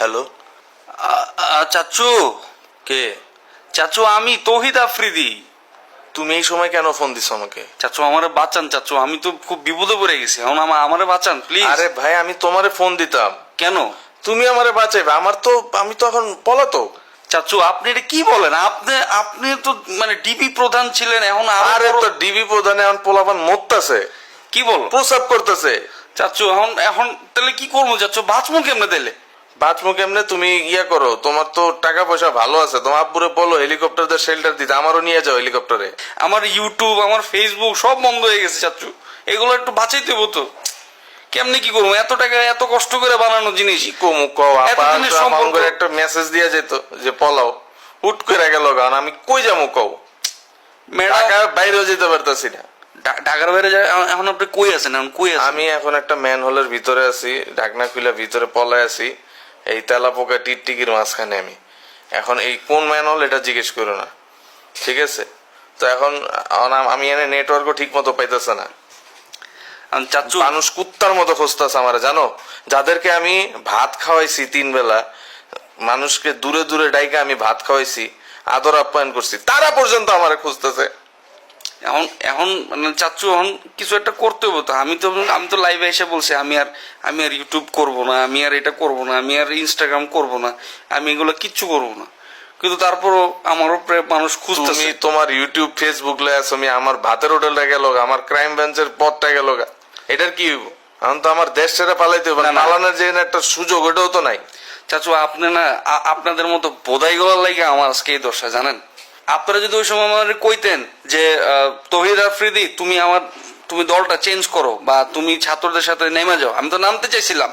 Hello? চাচু। কে? চাচু আমি তহিদ আফ্রিদি। তুমি এই সময় কেন ফোন দিছো আমাকে? চাচু আমারে বাঁচান চাচু আমি তো খুব বিপদে পড়ে গেছি। এখন আমার আমারে বাঁচান প্লিজ আরে ভাই আমি তোমারে ফোন দিতাম। কেন? তুমি আমারে বাঁচাইবে আমার তো আমি তো এখন পলাতো চাচু আপনি এটা কি বলেন? আপনি আপনি তো মানে ডিবি প্রধান ছিলেন এখন আরও তো ডিবি প্রধানে এখন পোলাপান মরতাছে। কি বল? প্রসাব করতেছে। চাচু এখন এখন তাহলে কি করব? চাচু বাঁচবো কেমনে দিলে বাথরুম কেমনে তুমি ইয়া করো? তোমার তো টাকা পয়সা ভালো আছে। তোমার আব্বুরে বলো হেলিকপ্টার দিয়ে শেল্টার দিতে। আমারও নিয়ে যাও হেলিকপ্টারে আমার ইউটিউব আমার ফেসবুক সব বন্ধ হয়ে গেছে চাচু এগুলো একটু বাঁচাইতে হব তো। কেমনে কি করব? এত টাকা এত কষ্ট করে বানানো জিনিস। কমু সম্পর্ক। একটা মেসেজ দিয়ে যেত যে পলাও। হুট করে গেল গান আমি কই যাব কও? ম্যাডাম বাইরেও যেতে পারতাছি না। ঢাকার বাইরে এখন আপনি কই আছেন? এখন কই আছেন? আমি এখন একটা ম্যান হোলের ভিতরে আছি। ঢাকনা খুলে ভিতরে পলায় আছি। এই তেলা পোকা টিকটিকির মাঝখানে আমি। এখন এই কোন ম্যান হোল এটা জিজ্ঞেস করো না। ঠিক আছে? তো এখন আমি এনে নেটওয়ার্কও ঠিক মতো পাইতেছে না। চাচু মানুষ কুত্তার মতো খুঁজতেছে আমার জানো? যাদেরকে আমি ভাত খাওয়াইছি তিন বেলা মানুষকে দূরে দূরে ডাইকে আমি ভাত খাওয়াইছি আদর আপ্যায়ন করছি তারা পর্যন্ত আমার খুঁজতেছে। এখন এখন মানে চাচ্ছু এখন কিছু একটা করতে হবে তো। আমি তো আমি তো লাইভে এসে বলছি আমি আর আমি আর ইউটিউব করব না আমি আর এটা করব না আমি আর ইনস্টাগ্রাম করব না আমি এগুলো কিচ্ছু করব না। কিন্তু তারপরও আমার উপরে মানুষ তুমি তোমার ইউটিউব ফেসবুক লয়ে আমি আমার ভাতের হোটেলটা গেল আমার ক্রাইম ব্রাঞ্চের পথটা গেল। এটার কি হইব? এখন তো আমার দেশ ছেড়ে পালাইতে হবে। পালানোর যে একটা সুযোগ ওটাও তো নাই। চাচু আপনি না আপনাদের মতো বোধাই গলার লাগে আমার আজকে এই দশা জানেন? আপনারা যদি ওই সময় আমাদের কইতেন যে তহিদ আফ্রিদি তুমি আমার তুমি দলটা চেঞ্জ করো বা তুমি ছাত্রদের সাথে নেমে যাও। আমি তো নামতে চাইছিলাম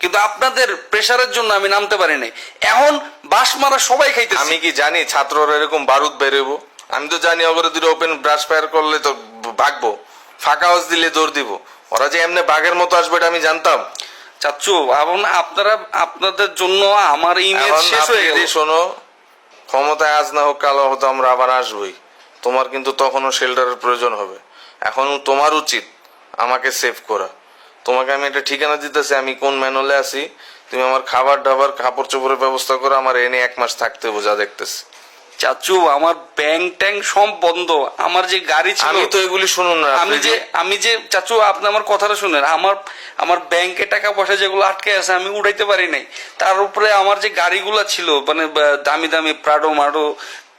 কিন্তু আপনাদের প্রেশারের জন্য আমি নামতে পারি নাই এখন বাস মারা সবাই খাইতে আমি কি জানি ছাত্ররা এরকম বারুদ বেরোবো আমি তো জানি ওগুলো দুটো ওপেন ব্রাশ ফায়ার করলে তো ভাগবো। ফাঁকা হাউস দিলে দৌড় দিব। ওরা যে এমনি বাঘের মতো আসবে এটা আমি জানতাম। চাচ্ছু এখন আপনারা আপনাদের জন্য আমার ইমেজ শেষ হয়ে গেল। শোনো ক্ষমতায় আজ না হোক, কালো হতো আমরা আবার আসবই। তোমার কিন্তু তখনও শেল্টারের প্রয়োজন হবে। এখন তোমার উচিত আমাকে সেভ করা। তোমাকে আমি একটা ঠিকানা দিতেছি, আমি কোন ম্যানলে আছি? তুমি আমার খাবার দাবার কাপড় চোপড়ের ব্যবস্থা করো, আমার এনে এক মাস থাকতে বোঝা দেখতেছি। চাচু আমার ব্যাংক ট্যাঙ্ক সব বন্ধ। আমার যে গাড়ি ছিল আমি তো এগুলি শুনুন না আমি যে আমি যে চাচু আপনি আমার কথাটা শুনেন। আমার আমার ব্যাংকে টাকা পয়সা যেগুলো আটকে আছে আমি উঠাইতে পারি নাই। তার উপরে আমার যে গাড়িগুলো ছিল মানে দামি দামি প্রাডো মাডো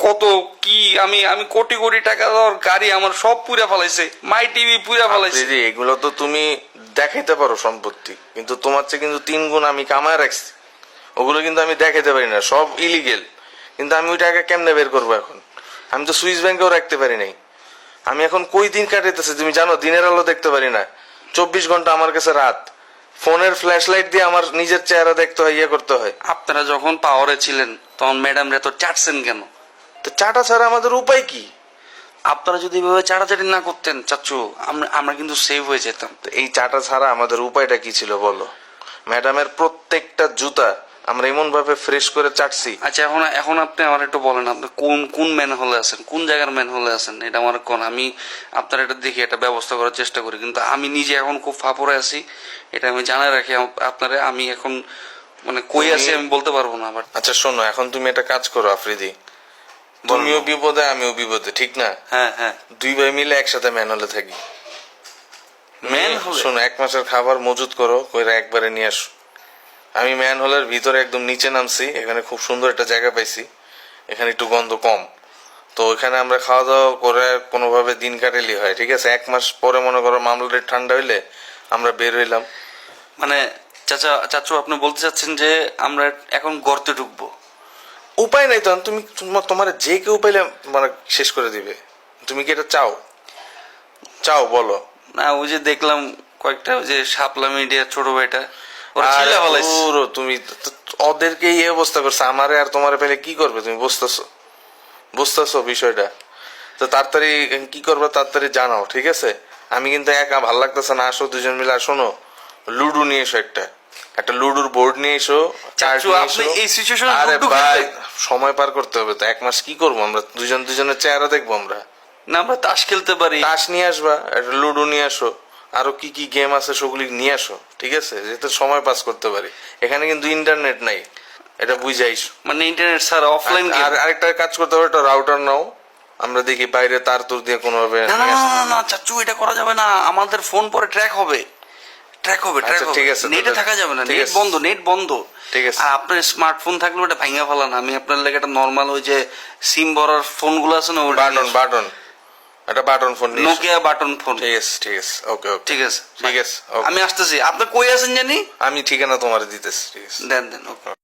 কত কি আমি আমি কোটি কোটি টাকা দেওয়ার গাড়ি আমার সব পুরা ফেলাইছে। মাই টিভি পুরা ফেলাইছে। এগুলো তো তুমি দেখাইতে পারো সম্পত্তি কিন্তু তোমার চেয়ে কিন্তু তিন গুণ আমি কামায় রাখছি। ওগুলো কিন্তু আমি দেখাইতে পারি না সব ইলিগেল কিন্তু আমি ওই টাকা কেমনে বের করব এখন? আমি তো সুইস ব্যাংকেও রাখতে পারি নাই। আমি এখন কই দিন কাটাইতেছে তুমি জানো দিনের আলো দেখতে পারি না। চব্বিশ ঘণ্টা আমার কাছে রাত। ফোনের ফ্ল্যাশ লাইট দিয়ে আমার নিজের চেহারা দেখতে হয় ইয়ে করতে হয়। আপনারা যখন পাওয়ারে ছিলেন তখন ম্যাডাম রে তো চাটছেন কেন? তো চাটা ছাড়া আমাদের উপায় কি? আপনারা যদি এভাবে চাটাচাটি না করতেন চাচু আমরা আমরা কিন্তু সেভ হয়ে যেতাম। তো এই চাটা ছাড়া আমাদের উপায়টা কি ছিল বলো? ম্যাডামের প্রত্যেকটা জুতা আমরা এমন ভাবে ফ্রেশ করে চাটছি। আচ্ছা এখন এখন আপনি আমার একটু বলেন আপনি কোন কোন ম্যান হলে আছেন? কোন জায়গার ম্যান হলে আছেন? এটা আমার কোন আমি আপনার এটা দেখে একটা ব্যবস্থা করার চেষ্টা করি। কিন্তু আমি নিজে এখন খুব ফাপড়ে আছি এটা আমি জানাই রাখি আপ- আপনারে। আমি এখন মানে কই আছি আমি বলতে পারব না বাট আচ্ছা শোনো এখন তুমি একটা কাজ করো আফ্রিদি। তুমিও বিপদে আমিও বিপদে ঠিক না? হ্যাঁ হ্যাঁ। দুই ভাই মিলে একসাথে ম্যান হলে থাকি। ম্যান শোনো এক মাসের খাবার মজুত করো কইরা একবারে নিয়ে আসো। আমি ম্যান হলের ভিতরে একদম নিচে নামছি এখানে খুব সুন্দর একটা জায়গা পাইছি। এখানে একটু গন্ধ কম। তো ওইখানে আমরা খাওয়া দাওয়া করে কোনোভাবে দিন কাটালি হয় ঠিক আছে? এক মাস পরে মনে করো মামলাটা ঠান্ডা হইলে আমরা বের হইলাম। মানে চাচা চাচু আপনি বলতে চাচ্ছেন যে আমরা এখন গর্তে ঢুকবো। উপায় নাই তখন তুমি তোমার- যে কেউ পাইলে মানে শেষ করে দিবে। তুমি কি এটা চাও? চাও বলো। না ওই যে দেখলাম কয়েকটা ওই যে শাপলা মিডিয়া ছোট ভাইটা। পুরো তুমি ওদেরকে এই অবস্থা করছে আমারে আর তোমার পেলে কি করবে তুমি বুঝতেছো? বুঝতেছো বিষয়টা? তো তাড়াতাড়ি কি করবে তাড়াতাড়ি জানাও ঠিক আছে? আমি কিন্তু একা ভালো লাগতেছে না আসো দুজন মিলে লুডু নিয়ে এসো একটা। একটা লুডুর বোর্ড নিয়ে এসো কার্ড চাচু, আপনি এই situation আরে ভাই সময় পার করতে হবে তো এক মাস কি করব আমরা? দুজন দুজনের চেহারা দেখব আমরা। না আমরা তাস খেলতে পারি। তাস নিয়ে আসবা একটা লুডো নিয়ে আসো। আরও কি কি গেম আছে সেগুলি নিয়ে আসো ঠিক আছে? যেহেতু সময় পাস করতে পারি। এখানে কিন্তু ইন্টারনেট নাই। এটা বুঝাইস মানে ইন্টারনেট ছাড়া অফলাইন আর আরেকটা কাজ করতে হবে একটা রাউটার নাও। আমরা দেখি বাইরে তার তুর দিয়ে কোনোভাবে না না না, না না চাচু এটা করা যাবে না। আমাদের ফোন পরে ট্র্যাক হবে। ট্র্যাক হবে ট্র্যাক আচ্ছা, হবে। ঠিক আছে, নেটে থাকা যাবে না। নেট বন্ধ নেট বন্ধ। ঠিক আছে। আর আপনার স্মার্টফোন থাকলে ওটা ভাঙা ফেলান আমি আপনার লেগে একটা নর্মাল ওই যে সিম ভরার ফোনগুলো আছে না বাটন বাটন একটা button phone Nokia button phone ঠিক আছে ঠিক আছে ওকে ওকে ঠিক আছে ঠিক আছে. আমি আসতেছি। আপনি কই আছেন জানি? আমি ঠিকানা তোমার দিতেছি ঠিক আছে। দেন দেন ওকে